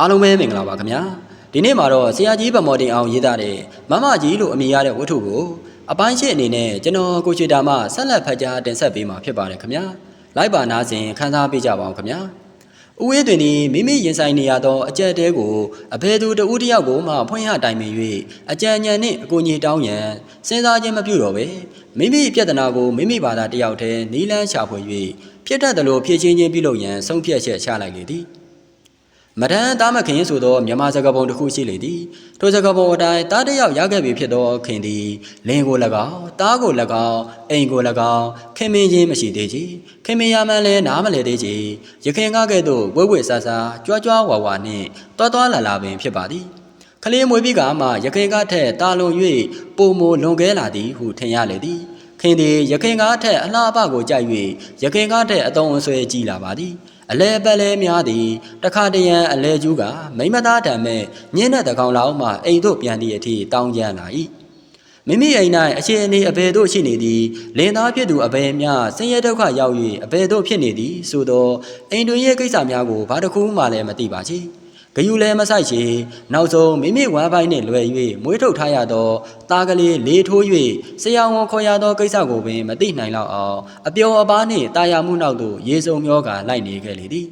အားလုံးပဲမင်္ဂလာပါခင်ဗျာဒီနေ့မှာတော့ဆရာကြီးဗမော်တင်အောင်ရေးသားတဲ့မမကြီးလို့အမည်ရတဲ့ဝတ္ထုကိုအပိုင်းရှိအနေနဲ့ကျွန်တော်ကိုချွေတာမှဆက်လက်ဖတ်ကြားတင်ဆက်ပေးမှာဖြစ်ပါတယ်ခင်ဗျာလိုက်ပါနာစဉ်ခန်းစားပေးကြပါအောင်ခင်ဗျာဥဝေးတွင်ဒီမိမိရင်ဆိုင်နေရသောအကြက်တဲကိုအဘယ်သူတဦးတစ်ယောက်ကိုမှဖွင့်ရတိုင်ပင်၍အကြံဉာဏ်နှင့်အကူအညီတောင်းရန်စဉ်းစားခြင်းမပြုတော့ပဲမိမိပြဿနာကိုမိမိဘာသာတစ်ယောက်တည်းနီးလန်းရှာဖွေ၍ဖြစ်တတ်သလိုဖြည့်ချင်းချင်းပြုလုပ်ရန်ဆုံးဖြတ်ချက်ချလိုက်လေသည် မဒန်သားမခင်ဆိုသောမြမစကားပုံတစ်ခုရှိလေသည်ထိုစကားပုံအတိုင်းသားတစ်ယောက်ရခဲ့ပြီဖြစ်သောခင်သည်လင်းကို၎င်းသားကို၎င်းအိမ်ကို၎င်းခင်မင်းချင်းမရှိသေးချေခင်မင်းရမှန်းလည်းနားမလဲသေးချေရခင်ကားကဲ့သို့ဝဲဝဲဆာဆာကြွားကြွားဝါဝါနှင့်တွားတွားလာလာပင်ဖြစ်ပါသည်ကလေးမွေးပြီးကမှရခင်ကားထက်တာလွန်၍ပုံမလွန်ကဲလာသည်ဟုထင်ရလေသည်ခင်သည်ရခင်ကားထက်အလားအပကိုကြိုက်၍ရခင်ကားထက်အတုံးအဆွဲကြည်လာပါသည် အလဲပလဲများသည်တခါတရံအလဲကျူးကမိမသားတံမဲ့ညင်းတဲ့တကောင်လောက်မှအိမ်သို့ပြန်သည့်အထိတောင်းကြလာ၏မိမိအိမ်၌အခြေအနေအဘယ်သို့ရှိနေသည်လင်သားဖြစ်သူအဘယ်များဆင်းရဲဒုက္ခရောက်၍အဘယ်သို့ဖြစ်နေသည်ဆိုသောအိမ်တွင်ရဲ့ကိစ္စများကိုဘာတစ်ခုမှလည်းမသိပါချေ ဂယုလည်းမဆိုင်ချေနောက်ဆုံးမိမိဝမ်းပိုင်းနှင့်လွယ်၍မွေးထုတ်ထားရသောသားကလေးလေးထိုး၍ဆရာဝန်ခေါ်ရသောကိစ္စကိုပင်မသိနိုင်တော့အောင်အပျော်အပါးနှင့်တာယာမှုနောက်သို့ရေစုံမျောကလိုက်နေခဲ့လေသည်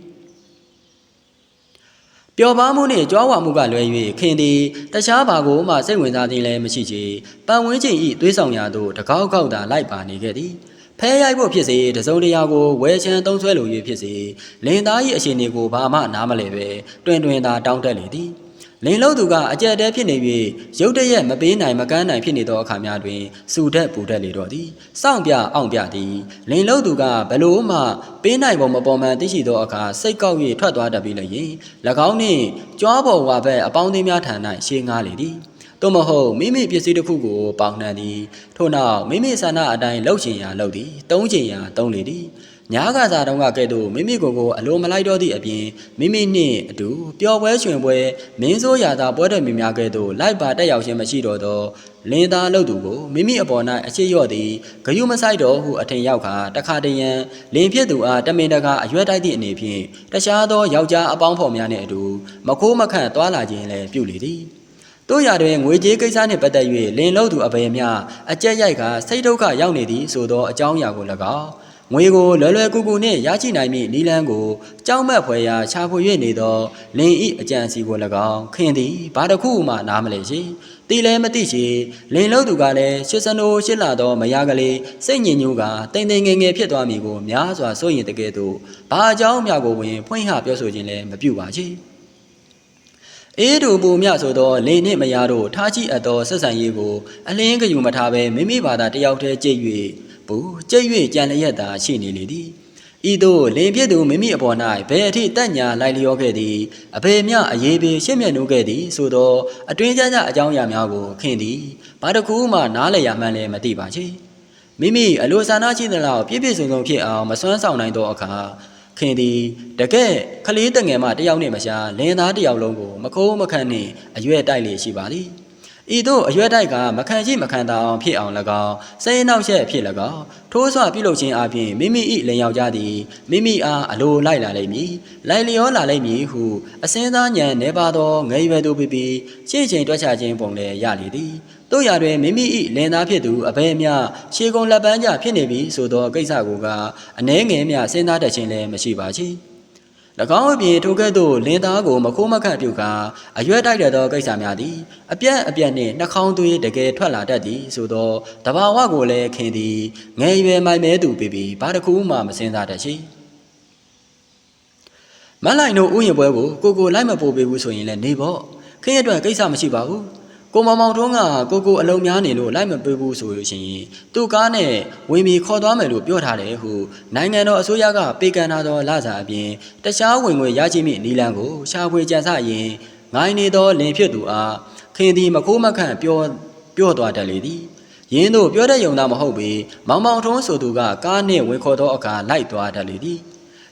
ပျော်ပါမှုနှင့်ကြွားဝါမှုကလွဲ၍ခင်သည်တခြားဘာကိုမှစိတ်ဝင်စားခြင်းလည်းမရှိချေပန်ဝင်းချင်းဤသွေးဆောင်ရာသို့တကောက်ကောက်သာလိုက်ပါနေခဲ့သည် ဖဲရိုက်ဖို့ဖြစ်စေတစုံတရာကိုဝဲချမ်းသုံးဆွဲလို၍ဖြစ်စေလင်သား၏အရှင်တွေကိုဘာမှနားမလဲပဲတွင်တွင်သာတောင်းတက်လေသည်လင်လို့သူကအကြက်တဲဖြစ်နေ၍ရုတ်တရက်မပေးနိုင်မကမ်းနိုင်ဖြစ်နေသောအခါများတွင်စူတက်ပူတက်လေတော့သည်စောင့်ပြအောင်ပြသည်လင်လို့သူကဘလို့မှပေးနိုင်ပုံမပေါ်မှန်သိရှိသောအခါစိတ်ကောက်၍ထွက်သွားတတ်ပြီးလျင်၎င်းနှင့်ကြွားပေါ်ဝါဘက်အပေါင်းအသင်းများထံ၌ရှေးငားလေသည် သို့မဟုတ်မိမိပစ္စည်းတစ်ခုကိုပေါင်နှံသည်ထို့နောက်မိမိဆန္ဒအတိုင်းလှုပ်ချင်ရာလှုပ်သည်တုံးချင်ရာတုံးလေသည်ညာကစားတုံးကကဲ့သို့မိမိကိုယ်ကိုအလိုမလိုက်တော့သည့်အပြင်မိမိနှင့်အတူပျော်ပွဲရွှင်ပွဲမင်းစိုးရာသာပွဲတော်မြင်များကဲ့သို့လိုက်ပါတက်ရောက်ခြင်းမရှိတော့သောလင်းသားလှုပ်သူကိုမိမိအပေါ်၌အချစ်ရော့သည်ဂယုမဆိုင်တော်ဟုအထင်ရောက်ခါတခါတရံလင်းဖြစ်သူအားတမင်တကာအရွက်တိုက်သည့်အနေဖြင့်တခြားသောယောက်ျားအပေါင်းဖော်များနှင့်အတူမခိုးမခန့်သွာလာခြင်းလည်းပြုလေသည် တို့ရတွင်ငွေကြေးကိစ္စနှင့်ပတ်သက်၍လင်လို့သူအဘယ်များအကြက်ရိုက်ကစိတ်ဒုက္ခရောက်နေသည်ဆိုသောအကြောင်းအရာကို၎င်းငွေကိုလွယ်လွယ်ကူကူနှင့်ရရှိနိုင်မည့်နီလန်းကိုကြောင်းမက်ဖွယ်ရာရှာဖွေ၍နေသောလင်ဤအကြံစီကို၎င်းခင်သည်ဘာတစ်ခုမှနားမလဲရှိတီလည်းမသိရှိလင်လို့သူကလည်းရှစ်စနိုးရှစ်လာသောမယားကလေးစိတ်ညစ်ညူးကတိမ်တိမ်ငယ်ငယ်ဖြစ်သွားမည်ကိုများစွာစိုးရင်တကယ်သို့ဘာအကြောင်းများကိုဝင်ဖွင့်ဟပြောဆိုခြင်းလည်းမပြုပါချေ အေးတို့ပူမြဆိုသောလင်းနှင့်မယားတို့ထားကြည့်အပ်သောဆက်ဆံရေးကိုအလင်းကယူမထားဘဲမိမိဘာသာတယောက်တည်းကြိတ်၍ဘူးကြိတ်၍ကြံလျက်သာရှိနေလေသည်ဤသို့လင်းဖြစ်သူမိမိအပေါ်၌ဘယ်အထိတက်ညာလိုက်လျောခဲ့သည်အဘေမြအရေးပေရှင်းမြတ်နိုးခဲ့သည်ဆိုသောအတွင်းကျကျအကြောင်းအရာများကိုခင်သည်ဘာတစ်ခုမှနားလည်ရမှန်းလည်းမသိပါချေမိမိအလိုဆန္ဒရှိသလောက်ပြည့်ပြည့်စုံစုံဖြစ်အောင်မစွမ်းဆောင်နိုင်သောအခါ ခင်သည်တကဲ့ခလေးတငယ်မတယောက်နှင့်မရှာလင်းသားတယောက်လုံးကိုမခိုးမခန့်နှင့်အရွယ်တိုက်လေရှိပါသည်ဤသို့အရွယ်တိုက်ကမခံရှိမခံတာအောင်ဖြစ်အောင်၎င်းစိတ်နောက်ရက်ဖြစ်၎င်းထိုးဆွပြုလုပ်ခြင်းအပြင်မိမိ၏လင်ယောက်ျားသည်မိမိအားအလိုလိုက်လာလိမ့်မည်လိုက်လျောလာလိမ့်မည်ဟုအစင်းသားညံနေပါသောငယ်ရွယ်သူဖြစ်ပြီးရှေ့ချိန်တွက်ချခြင်းပုံလည်းရလေသည် တို့ရတွင်မိမိ၏လင်သားဖြစ်သူအဘဲများရှေကုံလက်ပန်းကြဖြစ်နေပြီဆိုသောကိစ္စကိုကအနှဲငယ်မြစဉ်းစားတတ်ခြင်းလည်းမရှိပါချေ၎င်းအပြင်ထိုကဲ့သို့လင်သားကိုမခိုးမခန့်ပြုကအရွက်တိုက်တဲ့သောကိစ္စများသည်အပြက်အပြက်နှင့်နှာခေါင်းသွေးတကယ်ထွက်လာတတ်သည်ဆိုသောတဘာဝကိုလည်းခင်သည်ငယ်ရွယ်မိုင်မဲသူဖြစ်ပြီးဘာတစ်ခုမှမစဉ်းစားတတ်ရှိမလိုက်တို့ဥယျာဉ်ပွဲကိုကိုကိုလိုက်မပို့ပေးဘူးဆိုရင်လည်းနေပေါ့ခင်ရဲ့အတွက်ကိစ္စမရှိပါဘူး ကိုမောင်မောင်ထွန်းကကိုကိုအလုံးများနေလို့လိုက်မပေးဘူးဆိုလို့ရှိရင်သူ့ကားနဲ့ဝင်ပြီးခေါ်သွားမယ်လို့ပြောထားတယ်ဟုနိုင်ငံတော်အစိုးရကပေးကမ်းထားသောလစာအပြင်တခြားဝင်ငွေရရှိမည့်နီလန်းကိုရှာဖွေကြံစရင်ငိုင်းနေသောလင်ဖြစ်သူအားခင်သည်မခိုးမခန့်ပြောပြောသွားတတ်လေသည်ရင်းတို့ပြောတဲ့ယုံသားမဟုတ်ပေမောင်မောင်ထွန်းဆိုသူကကားနှင့်ဝင်ခေါ်သောအခါလိုက်သွားတတ်လေသည်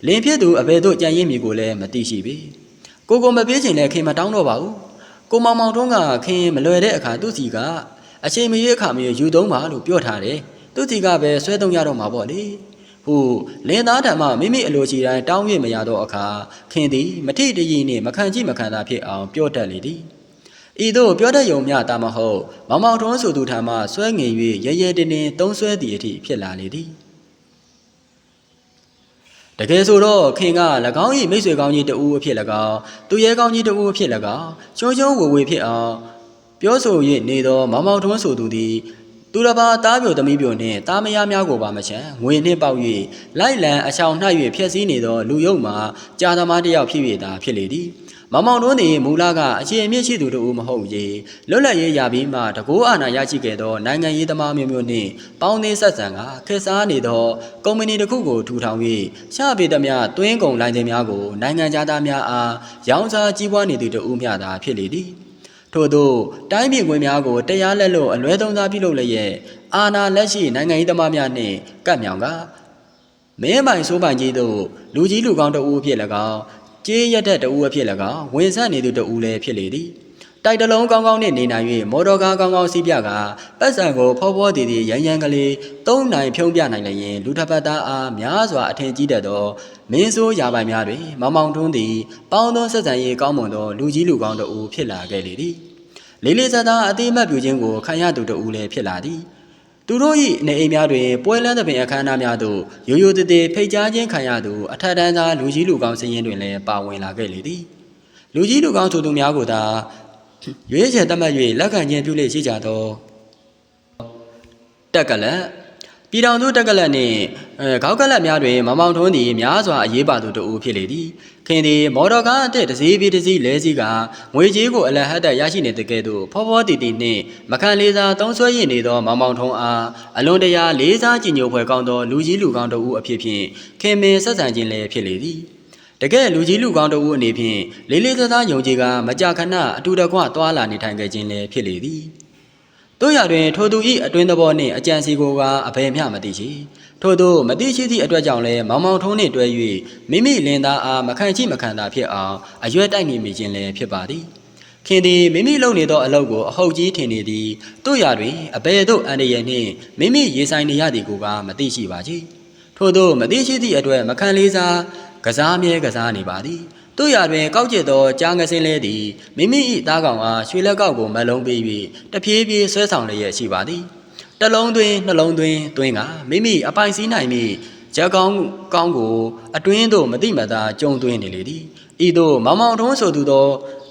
လင်ဖြစ်သူအဘယ်သို့ကြံရည်မည်ကိုလည်းမသိရှိပေကိုကိုမပေးချင်လည်းခင်မတောင်းတော့ပါဘူး ကိုမောင်မောင်တုံးကခင်မလွယ်တဲ့အခါသူ့စီကအချိန်မရွေးအခါမရွေးယူသုံးပါလို့ပြောထားတယ်သူ့စီကပဲဆွဲသုံးရတော့မှာပေါ့လေဟုလင်သားဓမ္မမိမိအလိုချီတိုင်းတောင်း၍မရသောအခါခင်သည်မထိတည်နှင့်မခံကြည့်မခံသာဖြစ်အောင်ပြောတတ်လေသည်ဤသို့ပြောတတ်ယုံမျှတာမဟုတ်မောင်မောင်ထွန်းဆိုသူထံမှဆွဲငင်၍ရဲရဲတင်းတင်းသုံးဆွဲသည့်အထိဖြစ်လာလေသည် တကယ်ဆိုတော့ခင်က၎င်း၏မိတ်ဆွေကောင်းကြီးတဦးအဖြစ်၎င်းသူရဲကောင်းကြီးတဦးအဖြစ်၎င်းချုံချုံဝေဝေဖြစ်အောင်ပြောဆို၍နေသောမောင်မောင်ထွန်းဆိုသူသည်သူတစ်ပါးတားပြိုသမီးပြိုနှင့်တားမယားများကိုပါမချမ်းငွေနှင့်ပေါက်၍လိုက်လံအချောင်နှံ့၍ဖျက်ဆီးနေသောလူယုံမှာကြာသမားတစ်ယောက်ဖြစ်၍သာဖြစ်လေသည် မောင်မောင်တို့သည်မူလကအခြေအမြင့်ရှိသူတို့မဟုတ်ရေလွတ်လပ်ရေးရပြီးမှတကိုးအာဏာရရှိခဲ့သောနိုင်ငံရေးသမားမျိုးမျိုးနှင့်ပေါင်းသင်းဆက်ဆံကခေတ်စားနေသောကုမ္ပဏီတစ်ခုကိုထူထောင်၍ရှားပေသမျှတွင်းကုန်လိုင်းတင်များကိုနိုင်ငံသားများအားရောင်းစားကြီးပွားနေသူတို့မျှသာဖြစ်လေသည်ထို့သောတိုင်းပြည်ဝင်များကိုတရားလက်လို့အလွဲသုံးစားပြုလုပ်လျက်အာဏာလက်ရှိနိုင်ငံရေးသမားများနှင့်ကပ်မြောင်ကမဲမိုင်ဆိုးပိုင်ကြီးတို့လူကြီးလူကောင်းတို့အဖြစ်၎င်း ကြေးရက်တဲ့တဦးအဖြစ်၎င်းဝင်ဆက်နေသူတဦးလည်းဖြစ်လေသည်တိုက်တလုံးကောင်းကောင်းနဲ့နေနိုင်၍မော်တော်ကားကောင်းကောင်းစီးပြကပတ်စံကိုဖောဖောတည်တည်ရန်ရန်ကလေးသုံးနိုင်ဖြုံးပြနိုင်လည်းရင်လူထပ်ပတ်သားအားများစွာအထင်ကြီးတတ်သောမင်းဆိုးရာပိုင်များတွင်မောင်မောင်ထွန်းသည်ပေါင်းသောဆက်ဆံရေးကောင်းမွန်သောလူကြီးလူကောင်းတို့ဦးဖြစ်လာခဲ့လေသည်လေးလေးစားစားအသေးမတ်ပြူခြင်းကိုခံရသူတို့ဦးလည်းဖြစ်လာသည် သူတို့၏နေအိမ်များတွင်ပွဲလန်းသဖြင့်အခမ်းအနားများသို့ရိုးရိုးတည်တည်ဖိတ်ကြားခြင်းခံရသူအထက်တန်းသားလူကြီးလူကောင်းစည်ရင်တွင်လည်းပါဝင်လာခဲ့လေသည်လူကြီးလူကောင်းသူသူများကိုသာရွေးချယ်တတ်မှတ်၍လက်ခံခြင်းပြုလေရှိကြသောတက်ကလတ် ပြည်တော်သူတက်ကလတ်နှင့်အဲခေါက်ကလတ်များတွင်မမောင်ထွန်းသည်များစွာအရေးပါသူတို့ဖြစ်လေသည်ခင်သည်မော်တော်ကားအတက်တစ်စီးပြီးတစ်စီးလဲစီးကငွေကြီးကိုအလဟတ်တက်ရရှိနေတဲ့ကဲ့သို့ဖောဖောတီတီနှင့်မခံလေးစားသုံးဆွဲရည်နေသောမောင်မောင်ထုံးအားအလွန်တရာလေးစားကြည်ညိုဖွယ်ကောင်းသောလူကြီးလူကောင်းတို့အဖြစ်ဖြင့်ခင်မင်ဆက်ဆံခြင်းလည်းဖြစ်လေသည်တကယ်လူကြီးလူကောင်းတို့အနေဖြင့်လေးလေးစားစားယုံကြည်ကမကြာခဏအတူတကွသွားလာနေထိုင်ခဲ့ခြင်းလည်းဖြစ်လေသည် တို့ရတွင်ထိုသူ၏အတွင်းသဘောနှင့်အကြံစီကိုကအဘယ်မျှမသိချေထို့သောမသိရှိသည့်အတွက်ကြောင့်လည်းမောင်မောင်ထုံးနှင့်တွဲ၍မိမိလင်သားအားမခံချိမခံသာဖြစ်အောင်အရွက်တိုက်နေမိခြင်းလည်းဖြစ်ပါသည်ခင်သည်မိမိလုပ်နေသောအလုပ်ကိုအဟုတ်ကြီးထင်နေသည်တို့ရတွင်အဘယ်သို့အန္တရာယ်နှင့်မိမိရေဆိုင်နေရသည်ကိုကမသိရှိပါချေထို့သောမသိရှိသည့်အတွက်မခံလေးစားကစားမြဲကစားနေပါသည် တို့ရတွင်ကောက်ကျစ်သောကြားငစင်းလဲသည်မိမိ၏သားကောင်အားရွှေလက်ကောက်ကိုမလုံးပေး၍တဖြည်းဖြည်းဆွဲဆောင်လျက်ရှိပါသည်တလုံးသွင်းနှလုံးသွင်းသွင်းကမိမိအပိုင်စည်းနိုင်မိရက်ကောင်းကောင်းကိုအတွင်းသို့မတိမသာကြုံသွင်းနေလေသည်ဤသို့မောင်မောင်ထုံးဆိုသူသော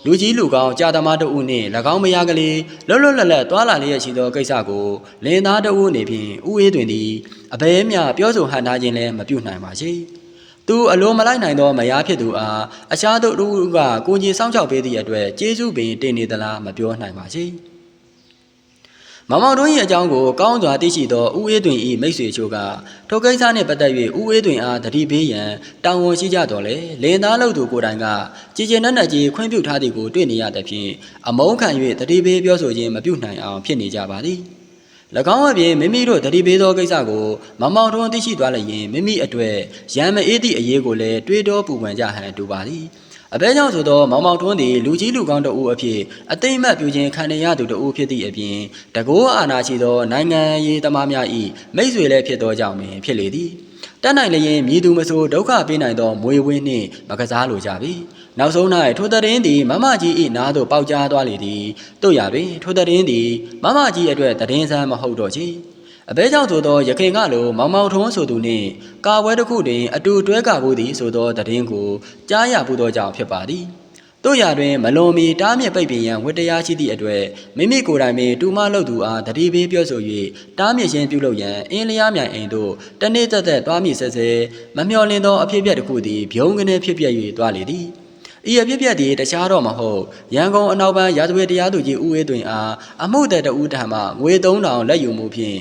လူကြီးလူကောင်းကြာသမားတို့ဦးနှင့်၎င်းမယားကလေးလွတ်လွတ်လပ်လပ်သွာလာလျက်ရှိသောကိစ္စကိုလင်သားတို့ဦးနေဖြင့်ဥအေးတွင်သည်အဘဲမြပြောဆိုဟန်ထားခြင်းလည်းမပြုနိုင်ပါချေ သူအလိုမလိုက်နိုင်သောမယားဖြစ်သူအားအခြားတို့တို့ကကိုကြီးစောင့်ချောက်ပေးသည့်အတွက်ကျေးဇူးပင်တင်နေသလားမပြောနိုင်ပါချေမောင်မောင်တို့၏အကြောင်းကိုကောင်းစွာသိရှိသောဦးအေးတွင်၏မိတ်ဆွေချို့ကထိုကိစ္စနှင့်ပတ်သက်၍ဦးအေးတွင်အားတတိပေးရန်တောင်းဝန်ရှိကြတော်လေလင်သားလုပ်သူကိုယ်တိုင်ကကြည်ကျင်နက်နက်ကြီးခွင့်ပြုထားသည်ကိုတွေ့နေရသဖြင့်အမုန်းခံ၍တတိပေးပြောဆိုခြင်းမပြုနိုင်အောင်ဖြစ်နေကြပါသည်၎ င်းအပြင်မိမိတို့တတိပေးသောကိစ္စကိုမမောင်ထွန်းသိရှိသွားလျင်မိမိအတွေ့ရံမအေးသည့်အရေးကိုလည်းတွေးတောပူပန်ကြဟန်တူပါသည်အဘဲကြောင့်ဆိုသောမောင်မောင်ထွန်းသည်လူကြီးလူကောင်းတို့အဖြစ်အသိမတ်ပြုခြင်းခံရသူတို့ဖြစ်သည့်အပြင်တကောအာနာရှိသောနိုင်ငံရေးသမားများ၏မိတ်ဆွေလည်းဖြစ်သောကြောင့်ပင်ဖြစ်လေသည်တတ်နိုင်လျင်မြည်သူမဆိုဒုက္ခပေးနိုင်သောမွေဝင်းနှင့်မကစားလိုကြပြီ နောက်ဆုံး၌ထိုတရင်သည်မမကြီး၏နားသို့ပေါက်ကြားသွားလေသည်တို့ရတွင်ထိုတရင်သည်မမကြီးအတွက်တရင်ဆန်းမဟုတ်တော့ချေအဘဲကြောင့်ဆိုသောရခင်ကလိုမောင်မောင်ထုံးဆိုသူနှင့်ကာဝဲတစ်ခုတွင်အတူတွဲကဖို့သည်ဆိုသောတရင်ကိုကြားရပူသောကြောင့်ဖြစ်ပါသည်တို့ရတွင်မလွန်မီတားမြစ်ပိတ်ပင်ရန်ဝတ္တရားရှိသည့်အတွက်မိမိကိုယ်တိုင်ပင်တူမလုပ်သူအားတတိပေးပြောဆို၍တားမြစ်ခြင်းပြုလုပ်ရန်အင်းလျားမြိုင်အိမ်သို့တနေ့သက်သက်သွားမိဆဲဆဲမမျှော်လင့်သောအဖြစ်အပျက်တစ်ခုသည်ဗျုံကနေဖြစ်ပျက်၍သွားလေသည် ဤအဖြစ်ပြက်သည်တခြားတော့မဟုတ်ရန်ကုန်အနောက်ပိုင်းရာဇဝတ်တရားသူကြီးဦးအေးသွင်အားအမှုတဲ့တဦးထံမှငွေ3000လက်ယူမှုဖြင့်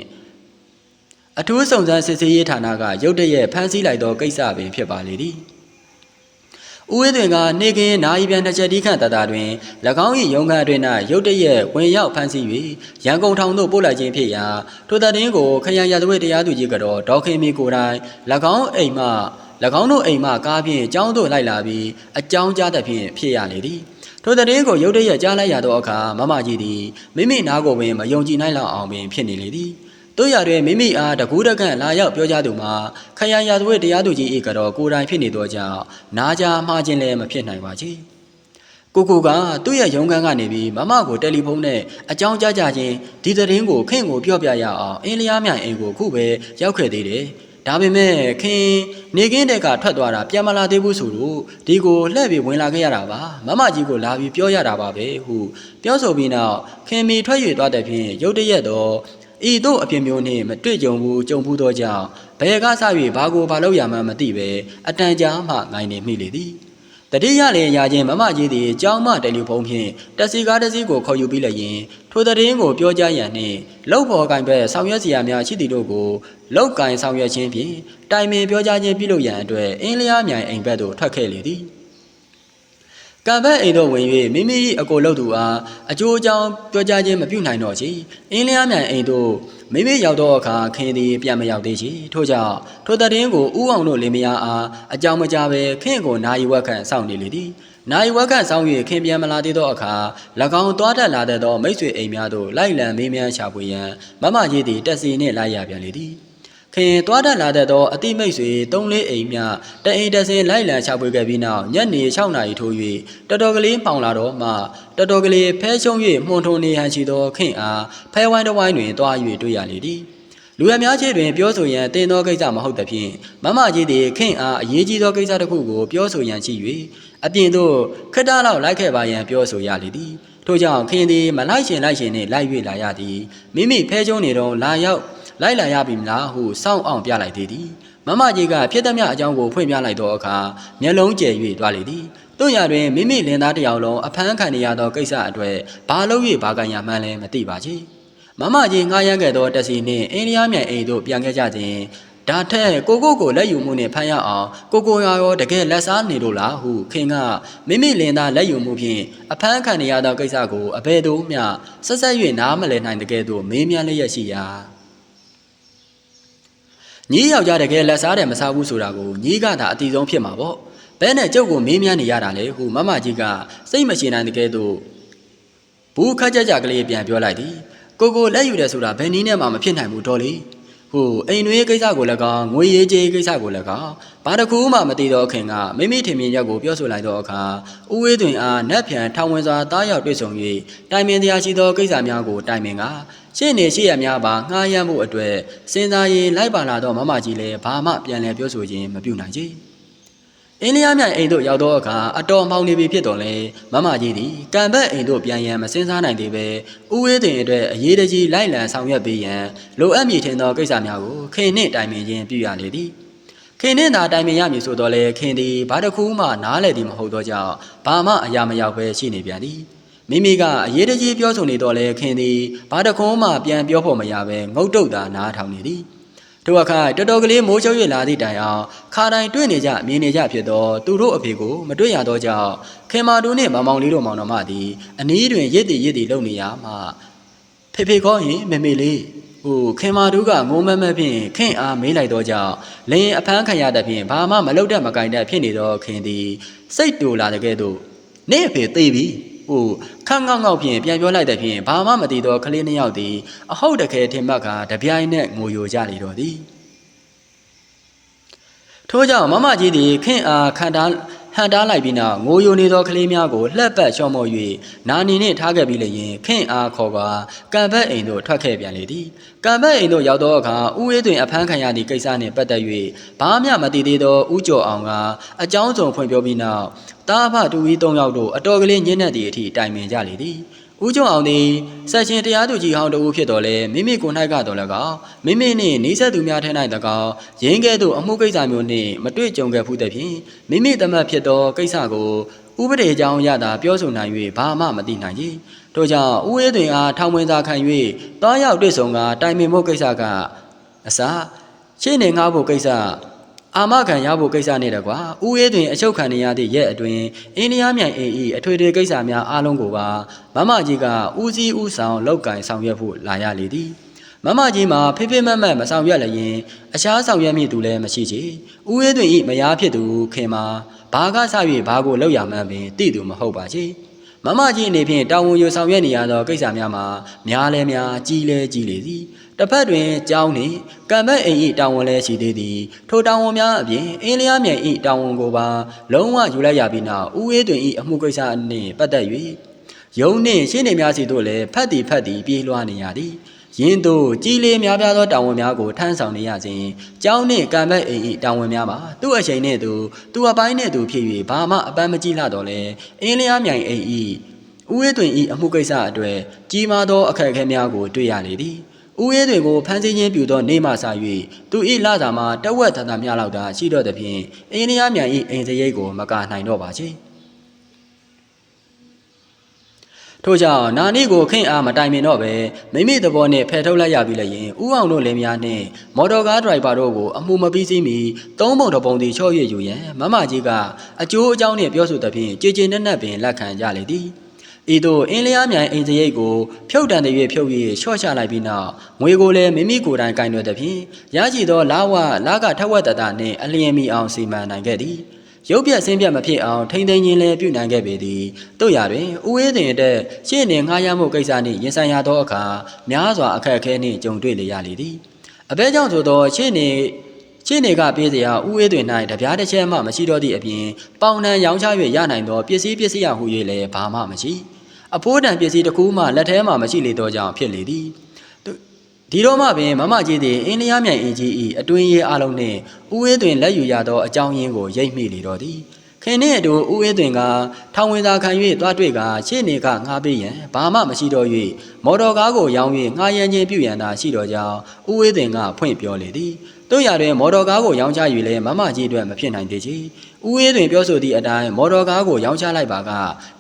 အထူးစုံစမ်းစစ်ဆေးရေးဌာနကရုတ်တရက်ဖမ်းဆီးလိုက်သောကိစ္စပင်ဖြစ်ပါလေသည်ဦးဝင်းတွင်ကနေကင်းနာယီပြန်တစ်ချက်တီးခန့်တတာတွင်၎င်း၏ရုံးခန်းအတွင်း၌ရုတ်တရက်ဝင်ရောက်ဖမ်းဆီး၍ရန်ကုန်ထောင်သို့ပို့လိုက်ခြင်းဖြစ်ရာထိုတည်င်းကိုခရံရသဝေတရားသူကြီးကတော့ဒေါခင်မီကိုယ်တိုင်၎င်းအိမ်မှ၎ င်းတို့အိမ်မှကားဖြင့်ကျောင်းသို့လိုက်လာပြီးအကြောင်းကြားသဖြင့်ဖြစ်ရလေသည်ထိုတည်င်းကိုရုတ်တရက်ကြားလိုက်ရသောအခါမမကြီးသည်မိမိနာကိုပင်မယုံကြည်နိုင်လောက်အောင်ပင်ဖြစ်နေလေသည်တို့ရတွင်မိမိအားတကူးတကန့်လာရောက်ပြောကြသူမှာခရိုင်ရာဇဝတ်တရားသူကြီး၏ကတော့ကိုယ်တိုင်ဖြစ်နေသောကြောင့်နားကြားမှားခြင်းလည်းမဖြစ်နိုင်ပါချေကိုကိုကသူ့ရဲ့ရုံးခန်းကနေပြီးမမကိုတယ်လီဖုန်းနဲ့အကြောင်းကြားကြခြင်းဒီသတင်းကိုခင့်ကိုပြောပြရအောင်အင်းလျားမြိုင်အိမ်ကိုခုပဲရောက်ခဲ့သေးတယ် ဒါပေမဲ့ခင်နေကင်းတဲ့ကထွက်သွားတာပြန်မလာသေးဘူးဆိုလို့ဒီကိုလှည့်ပြီးဝင်လာခဲ့ရတာပါမမကြီးကိုလာပြီးပြောရတာပါပဲဟုပြောဆိုပြီးနောက်ခင်မီထွက်၍သွားတဲ့ဖြင့်ရုတ်တရက်တော့ဤတို့အပြင်မျိုးနှင့်မတွေ့ကြုံဘူးကြုံဘူးသောကြောင့်ဘယ်ကစ၍ဘာကိုဘာလို့ရမှန်းမသိပဲအတန်ကြာမှငိုင်းနေမိလေသည် တတိယလည်းရာချင်းမမကြီးသည်ကြောင်းမတယ်လီဖုန်းဖြင့်တက်စီကားတစ်စီးကိုခေါ်ယူပြီးလည်းရင်ထိုသတင်းကိုပြောကြားရန်နှင့်လောက်ဖော်ကင်ဘက်ဆောင်ရွက်စီရများရှိသည်တို့ကိုလောက်ကင်ဆောင်ရွက်ခြင်းဖြင့်တိုင်ပင်ပြောကြားခြင်းပြုလုပ်ရန်အတွက်အင်းလျားမြိုင်အိမ်ဘက်သို့ထွက်ခဲ့လေသည် ကံဘက်အိမ်သို့ဝင်၍မိမိ၏အကိုလုပ်သူအားအကျိုးအကြောင်းပြောကြားခြင်းမပြုနိုင်တော့ချေအင်းလျားမြိုင်အိမ်သို့မိမိရောက်သောအခါခင်သည်ပြန်မရောက်သေးချေထို့ကြောင့်ထိုတည်င်းကိုဥအောင်တို့လင်မယားအားအကြောင်းမကြားဘဲခင်ကိုနာယီဝက်ခန့်စောင့်နေလေသည်နိုင်ဝက်ခန့်ဆောင်၍ခင်ပြန်မလာသေးသောအခါ၎င်းသွားတက်လာတတ်သောမိတ်ဆွေအိမ်များသို့လိုက်လံမေးမြန်းရှာဖွေရန်မမကြီးသည်တက်စီနှင့်လိုက်ရပြန်လေသည် ခင်သွားတက်လာတတ်သောအတိမိတ်ဆွေ၃လေးအိမ်မြတအိမ်တစင်လိုက်လံရှာဖွေခဲ့ပြီးနောက်ညနေ6နာရီထိုး၍တော်တော်ကလေးပေါင်လာတော့မှတော်တော်ကလေးဖဲရှုံး၍မှုန်ထုံနေဟန်ရှိသောခင်အားဖဲဝိုင်းတစ်ဝိုင်းတွင်သွား၍တွေ့ရလေသည်လူရများချင်းတွင်ပြောဆိုရန်တင်သောကိစ္စမဟုတ်သဖြင့်မမကြီးသည်ခင်အားအရေးကြီးသောကိစ္စတစ်ခုကိုပြောဆိုရန်ရှိ၍အပြင်သို့ခက်တားလောက်လိုက်ခဲ့ပါရန်ပြောဆိုရလေသည်ထို့ကြောင့်ခင်သည်မလိုက်ရှင်လိုက်ရှင်နှင့်လိုက်၍လာရသည်မိမိဖဲကျုံးနေတော့လာရောက် လိုက်လာရပြီမလားဟုစောင့်အောင်ပြလိုက်သေးသည်မမကြီးကဖြစ်သည်မြအကြောင်းကိုဖွင့်ပြလိုက်သောအခါမျက်လုံးကျယ်၍တွားလေသည်တို့ရတွင်မိမိလင်သားတစ်ယောက်လုံးအဖမ်းခံရသောကိစ္စအတွေ့ဘာလို့၍ဘာကံရမှန်းလဲမသိပါချေမမကြီးငှားရမ်းခဲ့သောတက်စီနှင့်အင်းလျားမြိုင်အိမ်သို့ပြန်ခဲ့ကြခြင်းဒါထက်ကိုကိုကိုလက်ယူမှုနဲ့ဖမ်းရအောင်ကိုကိုရောရောတကယ်လက်စားနေလို့လားဟုခင်ကမိမိလင်သားလက်ယူမှုဖြင့်အဖမ်းခံရသောကိစ္စကိုအဘယ်သို့မျှဆက်ဆက်၍နားမလည်နိုင်တကယ်သို့မေးမြန်းလျက်ရှိရာ ညီယောက်ျားတကယ်လက်စားတယ်မစားဘူးဆိုတာကိုညီကသာအတီဆုံးဖြစ်မှာပေါ့ဘဲနဲ့ကျုပ်ကိုမေးမြန်းနေရတာလေဟုမမကြီးကစိတ်မရှိနိုင်တကယ်သို့ဘူးခက်ကြကြကလေးပြန်ပြောလိုက်သည်ကိုကိုလက်ယူတယ်ဆိုတာဘယ်နည်းနဲ့မှမဖြစ်နိုင်ဘူးတော်လေ ဟိုအိမ်နွေးကိစ္စကိုလည်းကောင်းငွေရေးကြေးကိစ္စကိုလည်းကောင်းဘာတစ်ခုမှမသိတော့ခင်ကမိမိထင်မြင်ရက်ကိုပြောဆိုလိုက်သောအခါဥဝေးတွင်အားနတ်ဖြန်ထောင်ဝင်စွာတားရောက်တွေ့ဆုံ၍တိုင်ပင်တရားရှိသောကိစ္စများကိုတိုင်ပင်ကရှင်းနေရှိရများပါငှားရမ်းမှုအတွေ့စဉ်းစားရင်လိုက်ပါလာသောမမကြီးလည်းဘာမှပြန်လည်ပြောဆိုခြင်းမပြုနိုင်ချေ အင်းလျားမြိုင်အိမ်သို့ရောက်သောအခါအတော်မှောင်နေပြီဖြစ်တော်လဲမမကြီးသည်ကံဘက်အိမ်သို့ပြန်ရန်မစင်စားနိုင်သေးပဲဥဝေးတွင်အတွက်အရေးတကြီးလိုက်လံဆောင်ရွက်ပေးရန်လိုအပ်မည်ထင်သောကိစ္စများကိုခင်နှင့်တိုင်ပင်ခြင်းပြုရလေသည်ခင်နှင့်သာတိုင်ပင်ရမည်ဆိုတော့လဲခင်သည်ဘာတစ်ခုမှနားလည်သည်မဟုတ်သောကြောင့်ဘာမှအရာမရောက်ပဲရှိနေပြန်သည်မိမိကအရေးတကြီးပြောဆိုနေတော့လဲခင်သည်ဘာတစ်ခုမှပြန်ပြောဖို့မရပဲငုတ်တုတ်သာနားထောင်နေသည် တို့အခါတော်တော်ကလေးမိုးချုပ်ရလာသည့်တိုင်အောင်ခါတိုင်းတွေ့နေကြမြင်နေကြဖြစ်သောသူတို့အဖေကိုမတွေ့ရသောကြောင့်ခင်မာတို့နှင့်မမောင်လေးတို့မောင်တော်မသည်အနီးတွင်ရစ်တည်ရစ်တည်လုံနေရမှဖေဖေခေါ်ရင်မေမေလေးဟိုခင်မာတို့ကငိုးမမဖြင့်ခင်အားမေးလိုက်သောကြောင့်လင်းအဖမ်းခံရတဲ့ဖြင့်ဘာမှမလုပ်တတ်မကင်တတ်ဖြစ်နေသောခင်သည်စိတ်တူလာတဲ့ကဲ့သို့နေအဖေသိပြီ ဟိုခန့်ငေါငေါဖြင့်ပြန်ပြောလိုက်တဲ့ဖြင့်ဘာမှမသိသောကလေးနှစ်ယောက်သည်အဟုတ်တကယ်ထင်မှတ်ကတပြိုင်နက်ငိုယိုကြလေတော့သည်ထို့ကြောင့်မမကြီးသည်ခင်အားခံတား ဟန်တားလိုက်ပြီးနောက်ငိုယိုနေသောကလေးများကိုလှက်ပတ်ချော့မော့၍နာနေနှင့်ထားခဲ့ပြီးလျင်ခင်အားခေါ်ကာကံဘက်အိမ်သို့ထွက်ခဲ့ပြန်လေသည်ကံဘက်အိမ်သို့ရောက်သောအခါဦးအေးတွင်အဖမ်းခံရသည့်ကိစ္စနှင့်ပတ်သက်၍ဘာမျှမသိသေးသောဦးကျော်အောင်ကအကြောင်းစုံဖွင့်ပြောပြီးနောက်တားဖတူဝီ၃ယောက်တို့အတော်ကလေးညှင်းတဲ့သည့်အထိတိုင်ပင်ကြလေသည် ဦးကျော်အောင်သည်ဆက်ရှင်တရားသူကြီးဟောင်းတဦးဖြစ်တော်လဲမိမိကိုယ်၌ကတော့လည်းကောမိမိနှင့်နှီးဆက်သူများထဲ၌တကောရင်းကဲ့သို့အမှုကိစ္စမျိုးနှင့်မတွေ့ကြုံခဲ့ဖူးသဖြင့်မိမိတမတ်ဖြစ်သောကိစ္စကိုဥပဒေကြောင်းရတာပြောဆိုနိုင်၍ဘာမှမသိနိုင်ကြ။ထို့ကြောင့်ဦးအေးတွင်အားထောင်ဝင်စာခံ၍တောင်းရောက်တွေ့ဆုံကတိုင်ပင်မှုကိစ္စကအစရှင်းနေငှားဖို့ကိစ္စ အာမခံရဖို့ကိစ္စနဲ့တကွာဥရဲတွင်အချုပ်ခံနေရသည့်ရက်အတွင်းအိန္ဒိယမြိုင်အိမ်ဤအထွေထွေကိစ္စများအားလုံးကိုပါမမကြီးကဦးစီးဦးဆောင်လောက်ကင်ဆောင်ရွက်ဖို့လာရလေသည်မမကြီးမှာဖေးဖေးမတ်မတ်မဆောင်ရွက်လျင်အခြားဆောင်ရွက်မည်သူလည်းမရှိချေဥရဲတွင်ဤမယားဖြစ်သူခင်မှာဘာကဆ၍ဘာကိုလောက်ရမှန်းပင်သိသူမဟုတ်ပါချေမမမကြီးအနေဖြင့်တာဝန်ယူဆောင်ရွက်နေရသောကိစ္စများမှာများလဲများကြီးလဲကြီးလေသည် တစ်ဖက်တွင်ကြောင်းနှင့်ကံဘက်အိမ်၏တာဝန်လည်းရှိသေးသည်ထိုတာဝန်များအပြင်အင်းလျားမြိုင်၏တာဝန်ကိုပါလုံးဝယူလိုက်ရပြီးနောက်ဦးအေးတွင်၏အမှုကိစ္စနှင့်ပတ်သက်၍ယုံနှင့်ရှင်းနေများစီတို့လည်းဖတ်တီဖတ်တီပြေးလွှားနေရသည်ယင်းတို့ကြီးလေးများပြားသောတာဝန်များကိုထမ်းဆောင်နေရခြင်းကျောင်းနှင့်ကံဘက်အိမ်၏တာဝန်များမှာသူ့အချိန်နှင့်သူသူအပိုင်းနှင့်သူဖြစ်၍ဘာမှအပန်းမကြီးလှတော့လဲအင်းလျားမြိုင်အိမ်၏ဦးအေးတွင်၏အမှုကိစ္စအတွေ့ကြီးမားသောအခက်အခဲများကိုတွေ့ရလေသည် ဦးရဲတွေကိုဖမ်းဆီးခြင်းပြုသောနေမှစ၍သူ၏လစာမှာတဝက်ထန်ထန်များလောက်သာရှိတော့သဖြင့်အင်းလျားမြိုင်၏အိမ်စရိတ်ကိုမကာနိုင်တော့ပါချေထို့ကြောင့်နာနီကိုခင့်အားမတိုင်ပင်တော့ပဲမိမိသဘောနဲ့ဖယ်ထုတ်လိုက်ရပြီလည်းရင်ဥအောင်တို့လင်မယားနှင့်မော်တော်ကားဒရိုက်ဘာတို့ကိုအမှုမပြီးစီးမီသုံးပုံတစ်ပုံစီချော့ရွယူရန်မမကြီးကအကျိုးအကြောင်းနှင့်ပြောဆိုသဖြင့်ကြည်ကျင်နက်နက်ပင်လက်ခံကြလေသည် ဤသို့အင်းလျားမြိုင်အိမ်စရိတ်ကိုဖြုတ်တန်တဲ့၍ဖြုတ်၍ချော့ချလိုက်ပြီးနောက်ငွေကိုလည်းမိမိကိုယ်တိုင်ကင်ရွယ်သဖြင့်ရရှိသောလာဝလာကထက်ဝက်တတနှင့်အလျင်မီအောင်စီမံနိုင်ခဲ့သည်ရုပ်ပြက်ဆင်းပြက်မဖြစ်အောင်ထိမ့်သိမ်းခြင်းလည်းပြုနိုင်ခဲ့ပေသည်တို့ရတွင်ဦးအေးတင်တဲ့ရှေ့နေငှားရမှုကိစ္စနှင့်ရင်ဆိုင်ရသောအခါများစွာအခက်အခဲနှင့်ကြုံတွေ့လေရလေသည်အဘဲကြောင့်ဆိုသောရှေ့နေ ရှင်းနေကပြေးစရာဥအေးတွင်၌တပြားတစ်ချက်မှမရှိတော့သည့်အပြင်ပေါင်နှံရောင်းချ၍ရနိုင်သောပစ္စည်းပစ္စည်းရဟု၍လည်းဘာမှမရှိအဖိုးတန်ပစ္စည်းတစ်ခုမှလက်ထဲမှမရှိလေသောကြောင့်ဖြစ်လေသည်ဒီတော့မှပင်မမကြီးသည်အင်းလျားမြိုင်အင်ကြီး၏အတွင်းရေးအလုံးနှင့်ဥအေးတွင်လက်ယူရသောအကြောင်းရင်းကိုရိပ်မိလေတော့သည်ခင်နှင့်အတူဥအေးတွင်ကထောင်ဝင်သာခံ၍တွားတွေ့ကရှေ့နေကငှားပေးရန်ဘာမှမရှိတော့၍မော်တော်ကားကိုရောင်း၍ငှားရန်ခြင်းပြုရန်သာရှိတော်ကြောင်းဥအေးတွင်ကဖွင့်ပြောလေသည် တို့ရတွင်မော်တော်ကားကိုရောင်းချ၍လည်းမမကြီးအတွက်မဖြစ်နိုင်သေးချေ။ဦးအေးတွင်ပြောဆိုသည့်အတိုင်းမော်တော်ကားကိုရောင်းချလိုက်ပါက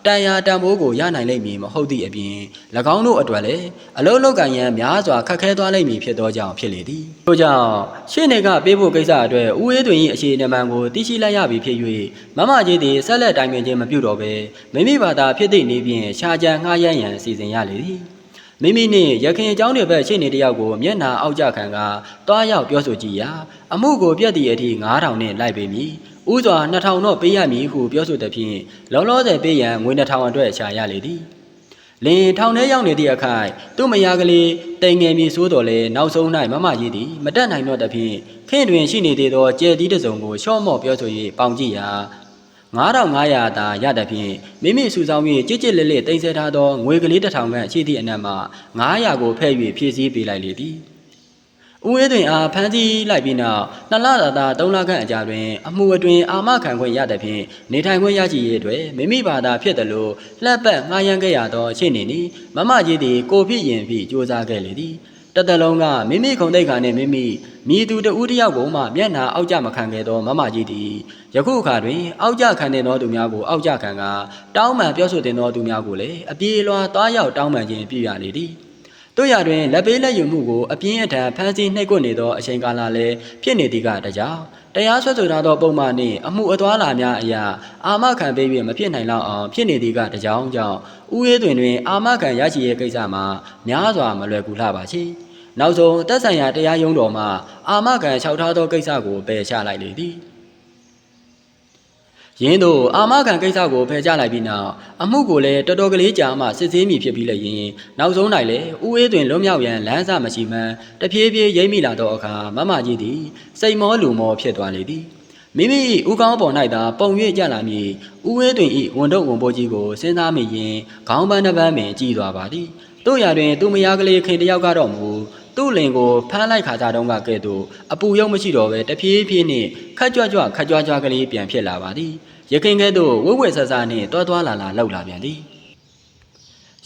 တန်ရာတန်ဖိုးကိုရနိုင်လိမ့်မည်မဟုတ်သည့်အပြင်၎င်းတို့အတွက်လည်းအလုံးလုံးကန်ရန်များစွာခက်ခဲသွားလိမ့်မည်ဖြစ်သောကြောင့်ဖြစ်လေသည်။ထို့ကြောင့်ရှင်းနေကပေးဖို့ကိစ္စအတွက်ဦးအေးတွင်၏အခြေအနေမှန်ကိုသိရှိလိုက်ရပြီဖြစ်၍မမကြီးသည်ဆက်လက်တိုင်ပင်ခြင်းမပြုတော့ဘဲမိမိဘာသာဖြစ်သည့်နေဖြင့်ရှားကြံငှားရမ်းရန်စီစဉ်ရလေသည်။ မိမိနှင့်ရခင်အကြောင်းတွေဘက်ရှိနေတယောက်ကိုမျက်နာအောက်ကြခံကတွားရောက်ပြောဆိုကြည့်ရာအမှုကိုပြက်သည့်အထိ9000နဲ့လိုက်ပေးမည်ဥစွာ2000တော့ပေးရမည်ဟုပြောဆိုတဲ့ဖြင့်လောလောဆယ်ပေးရန်ငွေ2000အတွက်ရှာရလေသည်လင်ထောင်ထဲရောက်နေသည့်အခိုက်သူ့မယားကလေးတိမ်ငယ်မြေဆိုးတော်လဲနောက်ဆုံး၌မမကြီးသည်မတက်နိုင်တော့သဖြင့်ခင့်တွင်ရှိနေသေးသောကြဲသီးတစုံကိုရှော့မော့ပြောဆို၍ပေါင်ကြည့်ရာ 9500သာရတဲ့ဖြင့်မိမိစုဆောင်၍ကြစ်ကြစ်လက်လက်တင်ဆက်ထားသောငွေကလေးတစ်ထောင်ခန့်ရှိသည့်အနက်မှ900ကိုဖဲ့၍ဖြည့်ဆည်းပေးလိုက်လေသည်။ဦးအေးတွင်အားဖမ်းဆီးလိုက်ပြီးနောက်နှစ်လသာသာသုံးလခန့်အကြာတွင် အမှုအတွင်အာမခံခွင့်ရတဲ့ဖြင့်နေထိုင်ခွင့်ရရှိရေးအတွက်မိမိဘာသာဖြစ်တယ်လို့လှက်ပတ်ငှားရမ်းခဲ့ရသောအချိန်နေမမကြီးသည်ကိုဖြစ်ရင်ဖြင့်စူးစမ်းခဲ့လေသည်။ တသက်လုံးကမိမိခုံတိတ်ခါနှင့်မိမိမိသူတဦးတယောက်ကိုမှမျက်နှာအောက်ကြမခံခဲ့သောမမကြီးသည်ယခုအခါတွင်အောက်ကြခံတဲ့သောသူများကိုအောက်ကြခံကတောင်းပန်ပြောဆိုတဲ့သောသူများကိုလည်းအပြေလွှာသွားရောက်တောင်းပန်ခြင်းပြုရလေသည်တို့ရတွင်လက်ပေးလက်ယူမှုကိုအပြင်းအထန်ဖမ်းဆီးနှိပ်ကွပ်နေသောအချိန်ကာလလည်းဖြစ်နေသည်ကတကြောင်တရားစွဲဆိုထားသောပုံမှန်နှင့်အမှုအသွာလာများအရာအာမခံပေး၍မဖြစ်နိုင်လောက်အောင်ဖြစ်နေသည်ကတကြောင်ကြောင့်ဥရေးတွင်တွင်အာမခံရရှိရေးကိစ္စမှာများစွာမလွယ်ကူလှပါချေ နောက်ဆုံးတက်ဆိုင်ရာတရားရုံးတော်မှအာမခံလျှောက်ထားသောကိစ္စကိုပယ်ချလိုက်လေသည်ရင်းတို့အာမခံကိစ္စကိုဖယ်ကြလိုက်ပြီးနောက်အမှုကိုလည်းတော်တော်ကလေးကြာမှစစ်ဆေးမိဖြစ်ပြီးလည်းရင်နောက်ဆုံး၌လည်းဥအေးတွင်လွတ်မြောက်ရန်လမ်းစာမရှိမှန်းတဖြည်းဖြည်းရိမ့်မိလာသောအခါမမကြီးသည်စိတ်မောလူမောဖြစ်သွားလေသည်မိမိ၏ဥကောင်းပေါ်၌သာပုံ၍ကြလာမည်ဥဝဲတွင်၏ဝန်တော့ဝန်ပိုးကြီးကိုစဉ်းစားမိရင်ခေါင်းပန်းတစ်ပန်းပင်ကြည်သွားပါသည်တို့ရတွင်သူမယားကလေးခင်တယောက်ကတော့မူ သူ့လင်ကိုဖမ်းလိုက်ခါကြတော့ကကဲ့သို့အပူရုံမရှိတော့ပဲတဖြည်းဖြည်းနှင့်ခက်ကြွကြွခက်ကြွကြွကလေးပြန်ဖြစ်လာပါသည်ရခင်ကဲ့သို့ဝိဝဲဆဆနှင့်တွားတွားလာလာလောက်လာပြန်သည်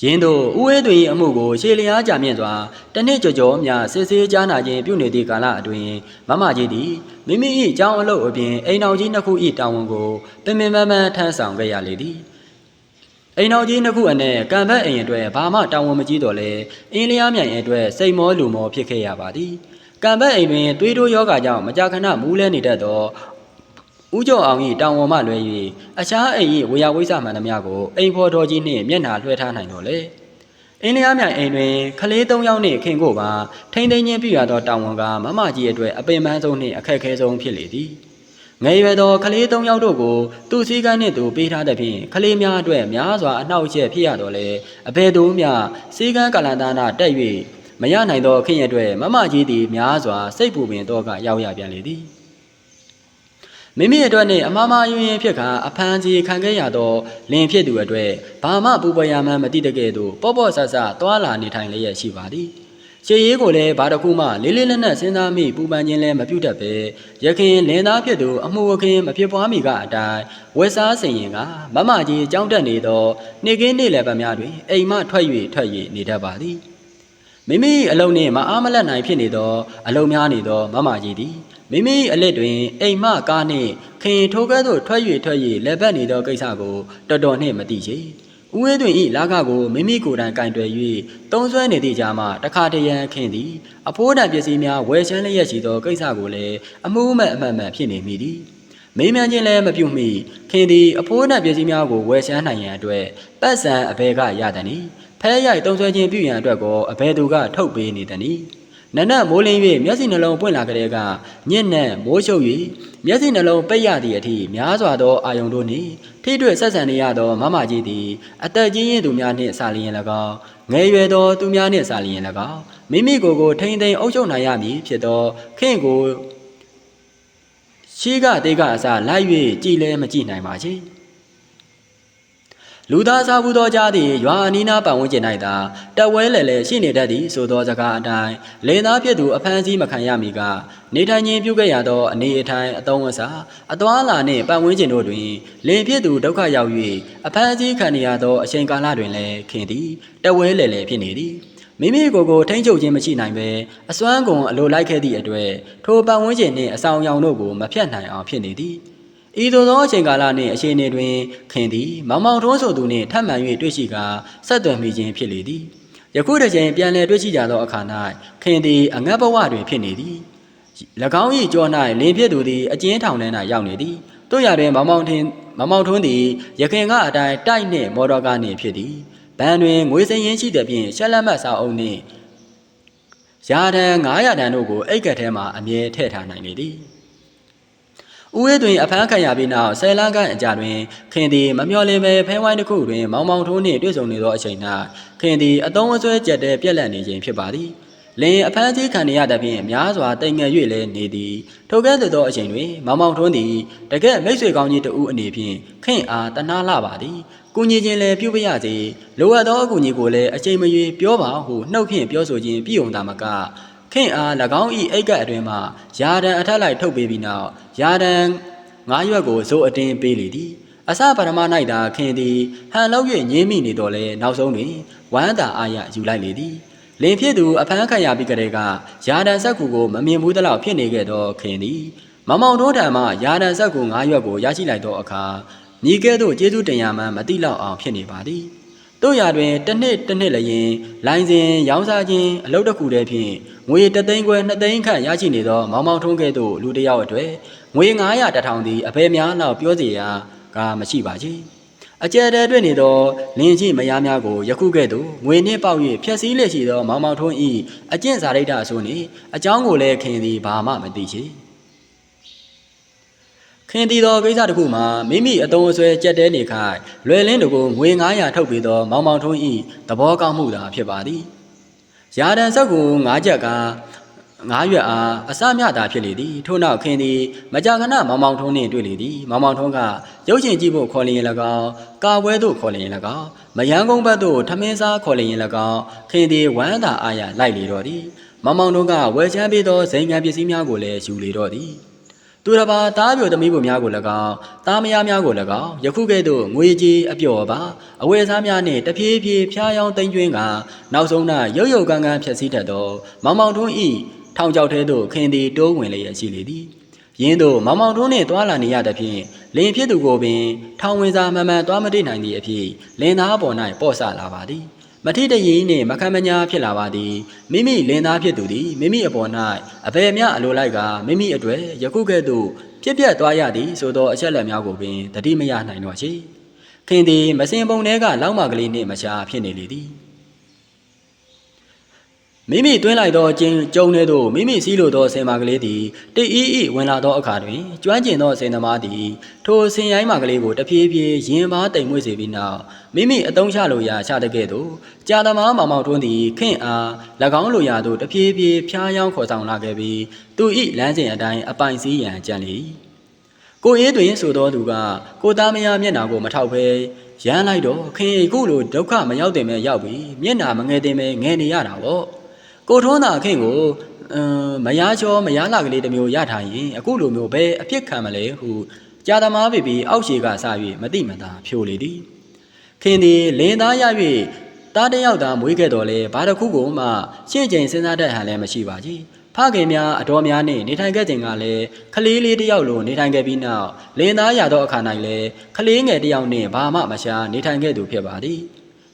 ရင်းတို့ဥဝဲတွင်အမှုကိုရှေလျားကြမြင့်စွာတနစ်ကြော်ကြော်များစစ်ဆေးကြားနာခြင်းပြုနေသည့်ကာလအတွင်းမမကြီးသည်မိမိ၏အကြောင်းအလုပ်အပြင်အိမ်တော်ကြီးနှစ်ခု၏တာဝန်ကိုပင်ပင်ပန်းပန်းထမ်းဆောင်ခဲ့ရလေသည် အိမ်တော်ကြီးနှစ်ခုအနက်ကံဘက်အိမ်အတွက်ဘာမှတာဝန်မကြီးတော့လဲအင်းလျားမြိုင်အတွက်စိတ်မောလူမောဖြစ်ခဲ့ရပါသည်ကံဘက်အိမ်တွင်သွေးတိုးယောဂကြောင့်မကြာခဏမူးလဲနေတတ်သောဦးကျော်အောင်၏တောင်ဝန်မှလွဲ၍အခြားအိမ်၏ဝေယဝိဆမှန်သမျှကိုအိမ်ဖော်တော်ကြီးနှင့်မျက်နှာလွှဲထားနိုင်တော်လေအင်းလျားမြိုင်အိမ်တွင်ခလေး၃ယောက်နှင့်ခင်ကိုပါထိမ့်သိမ်းခြင်းပြုရသောတောင်ဝန်ကမမကြီးအတွက်အပင်ပန်းဆုံးနှင့်အခက်ခဲဆုံးဖြစ်လေသည် ငယ်ရွယ်သောကလေး၃ယောက်တို့ကိုသူစည်းကမ်းနှင့်သူပေးထားသဖြင့်ကလေးများအတွက်များစွာအနှောက်အယှက်ဖြစ်ရတော့လေအဘယ်သူမျှစည်းကမ်းကလန်ဒါနာတက်၍မရနိုင်သောခင်ရအတွက်မမကြီးသည်များစွာစိတ်ပူပင်တော့ကရောက်ရပြန်လေသည်မိမိအတွက်နှင့်အမမယွင်ရင်ဖြစ်ကအဖမ်းကြီးခံခဲ့ရသောလင်ဖြစ်သူအတွက်ဘာမှပူပယ်ရမှန်းမသိတကဲ့သို့ပေါ့ပေါ့ဆဆသွာလာနေထိုင်လျက်ရှိပါသည် ရှေးရေးကိုလည်းဘာတစ်ခုမှလေးလေးနက်နက်စဉ်းစားမိပူပန်ခြင်းလည်းမပြုတတ်ပဲရခင်လင်သားဖြစ်သူအမှုဝခင်မဖြစ်ပွားမီကအတိုင်းဝက်စားစင်ရင်ကမမကြီးကြောင်းတက်နေသောနေကင်းနေလည်းပတ်များတွင်အိမ်မှထွက်၍ထွက်၍နေတတ်ပါသည်မိမိအလုံးနှင့်မအားမလက်နိုင်ဖြစ်နေသောအလုံးများနေသောမမကြီးသည်မိမိအလက်တွင်အိမ်မကားနှင့်ခင်ထိုးကဲ့သို့ထွက်၍ထွက်၍လက်ပတ်နေသောကိစ္စကိုတော်တော်နှင့်မသိချေ။ ဦးဝဲတွင်ဤလာခကိုမိမိကိုယ်တိုင်ကင်တွယ်၍တုံးဆွဲနေသည့်ကြားမှတခါတရံခင်သည်အဖိုးတန်ပစ္စည်းများဝယ်ချမ်းလျက်ရှိသောကိစ္စကိုလည်းအမှုမဲ့အမှန်မှန်ဖြစ်နေမိသည်။မိမန်းချင်းလည်းမပြုတ်မိခင်သည်အဖိုးတန်ပစ္စည်းများကိုဝယ်ချမ်းနိုင်ရန်အတွက်ပတ်စံအဘဲကရသည်နီ။ဖဲရိုက်တုံးဆွဲခြင်းပြုရန်အတွက်ကိုအဘဲသူကထုတ်ပေးနေသည် နီ။နနက်မိုးလင်း၍မျက်စိနှလုံးပွင့်လာကြတဲ့ကညစ်နဲ့မိုးချုပ်၍မျက်စိနှလုံးပိတ်ရသည့်အထိများစွာသောအာယုန်တို့နှင့်ထိတွေ့ဆက်ဆံနေရသောမမကြီးသည်အသက်ကြီးရင်သူများနှင့်စာလျင်၎င်းငယ်ရွယ်သောသူများနှင့်စာလျင်၎င်းမိမိကိုယ်ကိုထိမ့်သိမ်းအုပ်ချုပ်နိုင်ရမည်ဖြစ်သောခင်ကိုရှိကတိတ်ကအစလိုက်၍ကြည်လဲမကြည့်နိုင်ပါချေ။ လူသားစားဘူးသောကြားသည်ရွာအနီးနားပတ်ဝန်းကျင်၌သာတက်ဝဲလဲလဲရှိနေတတ်သည်ဆိုသောစကားအတိုင်းလင်သားဖြစ်သူအဖမ်းဆီးမခံရမီကနေထိုင်ခြင်းပြုခဲ့ရသောအနေအထိုင်အသုံးအစားအသွာလာနှင့်ပတ်ဝန်းကျင်တို့တွင်လင်ဖြစ်သူဒုက္ခရောက်၍အဖမ်းဆီးခံရသောအချိန်ကာလတွင်လည်းခင်သည်တက်ဝဲလဲလဲဖြစ်နေသည်မိမိကိုယ်ကိုထိမ့်ချုပ်ခြင်းမရှိနိုင်ပဲအစွမ်းကုန်အလိုလိုက်ခဲ့သည့်အတွက်ထိုပတ်ဝန်းကျင်နှင့်အဆောင်အယောင်တို့ကိုမဖြတ်နိုင်အောင်ဖြစ်နေသည် ဤသို့သောအချိန်ကာလနှင့်အချိန်တွင်ခင်သည်မောင်မောင်ထွန်းဆိုသူနှင့်ထပ်မံ၍တွေ့ရှိကာဆက်သွယ်မိခြင်းဖြစ်လေသည်ယခုတစ်ချိန်ပြန်လည်တွေ့ရှိကြသောအခါ၌ခင်သည်အငတ်ဘဝတွင်ဖြစ်နေသည်၎င်း၏ကြော၌လင်ဖြစ်သူသည်အကျဉ်းထောင်ထဲ၌ရောက်နေသည်တို့ရတွင်မောင်မောင်ထင်မောင်မောင်ထွန်းသည်ရခင်ကအတိုင်းတိုက်နှင့်မော်တော်ကားနှင့်ဖြစ်သည်ဘန်တွင်ငွေစင်ရင်ရှိသည်ဖြင့်ရှက်လက်မတ်စာအုပ်နှင့်ရာဒန်900တန်တို့ကိုအိတ်ကက်ထဲမှအမြဲထည့်ထားနိုင်လေသည် ဦးဝဲတွင်အဖမ်းခံရပြီးနောက်ဆယ်လန်းခန့်အကြာတွင်ခင်သည်မမျှော်လင့်ပဲဖဲဝိုင်းတစ်ခုတွင်မောင်မောင်ထိုးနှင့်တွေ့ဆုံနေသောအချိန်၌ခင်သည်အတုံးအဆွဲကြက်တဲ့ပြက်လက်နေခြင်းဖြစ်ပါသည်လင်အဖမ်းကြီးခံရသဖြင့်များစွာတိမ်ငယ်၍လည်းနေသည်ထိုကဲ့သို့သောအချိန်တွင်မောင်မောင်ထွန်းသည်တကယ်မိတ်ဆွေကောင်းကြီးတဦးအနေဖြင့်ခင်အားတနာလာပါသည်ကုညီခြင်းလည်းပြုပရစေလိုအပ်သောအကူအညီကိုလည်းအချိန်မရွေးပြောပါဟုနှုတ်ဖြင့်ပြောဆိုခြင်းပြည်ုံသာမကခ င်အား၎င်း၏အိတ်ကပ်အတွင်မှယာဒံအထက်လိုက်ထုတ်ပေးပြီးနောက်ယာဒံငါးရွက်ကိုဇိုးအတင်းပေးလေသည်အစပရမ၌သာခင်သည်ဟန်လောက်၍ညင်းမိနေတော်လဲနောက်ဆုံးတွင်ဝမ်းသာအားရယူလိုက်လေသည်လင်ဖြစ်သူအဖမ်းခံရပြီးကလေးကယာဒန်ဆက်ကူကိုမမြင်ဘူးသလောက်ဖြစ်နေခဲ့သောခင်သည်မမောင်တို့ထံမှယာဒန်ဆက်ကူ၅ရွက်ကိုရရှိလိုက်သောအခါညီကဲ့သို့ကျေးဇူးတင်ရမှန်းမတိလောက်အောင်ဖြစ်နေပါသည် တို့ရာတွင်တစ်နှစ်တစ်နှစ်လျင်လိုင်းစဉ်ရောင်းစားခြင်းအလုပ်တစ်ခုတည်းဖြင့်ငွေတသိန်းခွဲနှစ်သိန်းခန့်ရရှိနေသောမောင်မောင်ထုံးကဲ့သို့လူတစ်ယောက်အတွေ့ငွေ900တထောင်သည်အဘယ်များလောက်ပြောစီရာကမရှိပါချေအကျယ်တဲတွေ့နေသောလင်းရှိမယားများကိုယခုကဲ့သို့ငွေနှင့်ပေါက်၍ဖျက်ဆီးလက်ရှိသောမောင်မောင်ထုံး၏အကျင့်စာရိတ္တအဆိုနှင့်အကြောင်းကိုလည်းခင်သည်ဘာမှမသိချေ ခင်သည်သောကိစ္စတစ်ခုမှာမိမိအတုံးအဆွဲကြက်တဲနေခိုင်လွယ်လင်းတို့ကိုငွေ900ထုတ်ပြီးသောမောင်မောင်ထုံး၏သဘောကောင်းမှုသာဖြစ်ပါသည်ရာဒန်ဆက်ကို9ချက်ကငါးရွက်အားအစမြတာဖြစ်လေသည်ထို့နောက်ခင်သည်မကြာခဏမောင်မောင်ထုံးနှင့်တွေ့လေသည်မောင်မောင်ထုံးကရုပ်ရှင်ကြည့်ဖို့ခေါ်လျင်၎င်းကာပွဲသို့ခေါ်လျင်၎င်းမယန်းကုန်းဘက်သို့ထမင်းစားခေါ်လျင်၎င်းခင်သည်ဝမ်းသာအားရလိုက်လေတော့သည်မောင်မောင်ထုံးကဝယ်ချမ်းပေးသောဇိမ်ငံပစ္စည်းများကိုလည်းယူလေတော့သည် သူတစ်ပါးတားပြိုသမီးပုံများကို၎င်းတားမယားများကို၎င်းယခုကဲ့သို့ငွေကြီးအပျော်ပါအဝယ်စားများနှင့်တဖြည်းဖြည်းဖျားယောင်းသိမ့်ကျွင်းကနောက်ဆုံး၌ရုပ်ရုပ်ကန်းကန်းဖြစ်စည်းတတ်သောမောင်မောင်ထွန်းဤထောင်ချောက်ထဲသို့ခင်သည်တိုးဝင်လျက်ရှိလေသည်ရင်းတို့မောင်မောင်တို့နှင့်တွာလာနေရသဖြင့်လင်ဖြစ်သူကိုပင်ထောင်ဝင်စာမှန်မှန်တွားမတိနိုင်သည့်အဖြစ်လင်သားပေါ်၌ပေါ့ဆလာပါသည် မထိတရင်နှင့်မခံမညာဖြစ်လာပါသည်မိမိလင်သားဖြစ်သူသည်မိမိအပေါ်၌အဘယ်မျှအလိုလိုက်ကမိမိအတွေ့ယခုကဲ့သို့ဖြစ်ပြက်သွားရသည်ဆိုသောအချက်လက်များကိုပင်တတိမရနိုင်တော့ရှိခင်သည်မစင်ပုံထဲကလောက်မကလေးနှင့်မရှာဖြစ်နေလေသည် မိမိတွင်းလိုက်သောအကျဉ်ကျုံထဲသို့မိမိစီးလိုသောဆင်မာကလေးသည်တိတ်အီးအီးဝင်လာသောအခါတွင်ကျွမ်းကျင်သောဆင်သမားသည်ထိုဆင်ရိုင်းမာကလေးကိုတဖြည်းဖြည်းရင်ပါတိမ်မွေ့စေပြီးနောက်မိမိအတုံးချလိုရာချတဲ့ကဲ့သို့ကြာသမားမောင်မောင်တွန်းသည်ခင့်အား၎င်းလိုရာသို့တဖြည်းဖြည်းဖျားယောင်းခေါ်ဆောင်လာခဲ့ပြီးသူ၏လမ်းစဉ်အတိုင်းအပိုင်စည်းရန်ကြံလေ၏ကိုအေးတွင်ဆိုသောသူကကိုသားမယားမျက်နှာကိုမထောက်ဘဲရမ်းလိုက်တော့ခင်အခုလိုဒုက္ခမရောက်တင်မဲ့ရောက်ပြီမျက်နှာမငယ်တင်မဲ့ငယ်နေရတာပေါ့ ကိုထွန်းသာခင်ကိုအမ်မယားချောမယားလာကလေးတစ်မျိုးရထားရင်အခုလိုမျိုးပဲအပြစ်ခံမလဲဟုကြာသမားပြီပြီးအောက်ခြေကစ၍မတိမသာဖြိုလေသည်ခင်သည်လင်းသားရ၍တားတစ်ယောက်သာမွေးခဲ့တော်လဲဘာတစ်ခုကိုမှရှင်းကျင်စဉ်းစားတတ်ဟန်လည်းမရှိပါကြီးဖခင်များအတော်များနှင့်နေထိုင်ခဲ့ခြင်းကလည်းခလေးလေးတစ်ယောက်လိုနေထိုင်ခဲ့ပြီးနောက်လင်းသားရသောအခါ၌လည်းခလေးငယ်တစ်ယောက်နှင့်ဘာမှမရှာနေထိုင်ခဲ့သူဖြစ်ပါသည်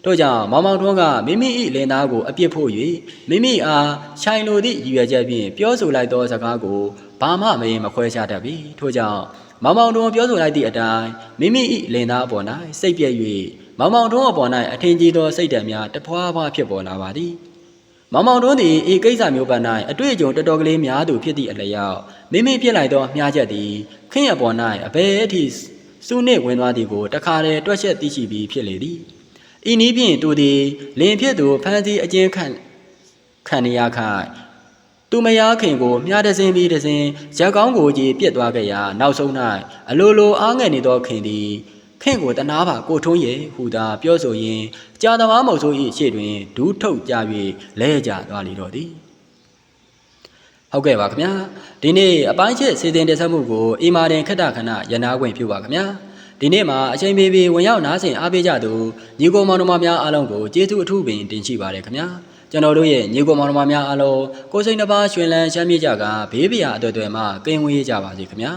တို့ကြောင့်မောင်မောင်ထွန်းကမိမိ၏လင်သားကိုအပြစ်ဖို့၍မိမိအားခြိုင်လိုသည့်ရည်ရွယ်ချက်ဖြင့်ပြောဆိုလိုက်သောစကားကိုဘာမှမရင်မခွဲခြားတတ်ပြီထို့ကြောင့်မောင်မောင်ထွန်းပြောဆိုလိုက်သည့်အတိုင်းမိမိ၏လင်သားအပေါ်၌စိတ်ပြည့်၍မောင်မောင်ထွန်းအပေါ်၌အထင်ကြီးသောစိတ်ဓာတ်များတဖွာဖွာဖြစ်ပေါ်လာပါသည်မောင်မောင်ထွန်းသည်ဤကိစ္စမျိုးပန်း၌အတွေ့အကြုံတော်တော်ကလေးများသူဖြစ်သည့်အလျောက်မိမိပြစ်လိုက်သောမြားချက်သည်ခင့်ရပေါ်၌အဘယ်အထိစုနှင့်ဝင်သွားသည်ကိုတခါတည်းတွက်ချက်သိရှိပြီးဖြစ်လေသည် ဤနည်းဖြင့်သူသည်လင်ဖြစ်သူဖန်စီအကျဉ်းခံခံနေရခိုင်သူမယားခင်ကိုမြားတစင်းပြီးတစင်းရက်ကောင်းကိုကြီးပြစ်သွားခဲ့ရာနောက်ဆုံး၌အလိုလိုအားငယ်နေသောခင်သည်ခင်ကိုတနာပါကိုထုံးရဲ့ဟူသာပြောဆိုရင်းကြာသမားမုတ်ဆိုး၏ရှေ့တွင်ဒူးထုတ်ကြ၍လဲကျသွားလေတော့သည်ဟုတ်ကဲ့ပါခင်ဗျာဒီနေ့အပိုင်းချစ်စီစဉ်တင်ဆက်မှုကိုအီမာတင်ခက်တာခဏရနာခွင့်ပြုပါခင်ဗျာ ဒီနေ့မှာအချိန်ပေးပြီးဝင်ရောက်နားဆင်အားပေးကြသူညီကိုမောင်နှမများအားလုံးကိုကျေးဇူးအထူးပင်တင်ရှိပါတယ်ခင်ဗျာကျွန်တော်တို့ရဲ့ညီကိုမောင်နှမများအားလုံးကိုယ်စိတ်နှပါရွှင်လန်းချမ်းမြေ့ကြကဘေးပရာအတွေ့အတွေ့မှာကင်းဝေးကြပါစေခင်ဗျာ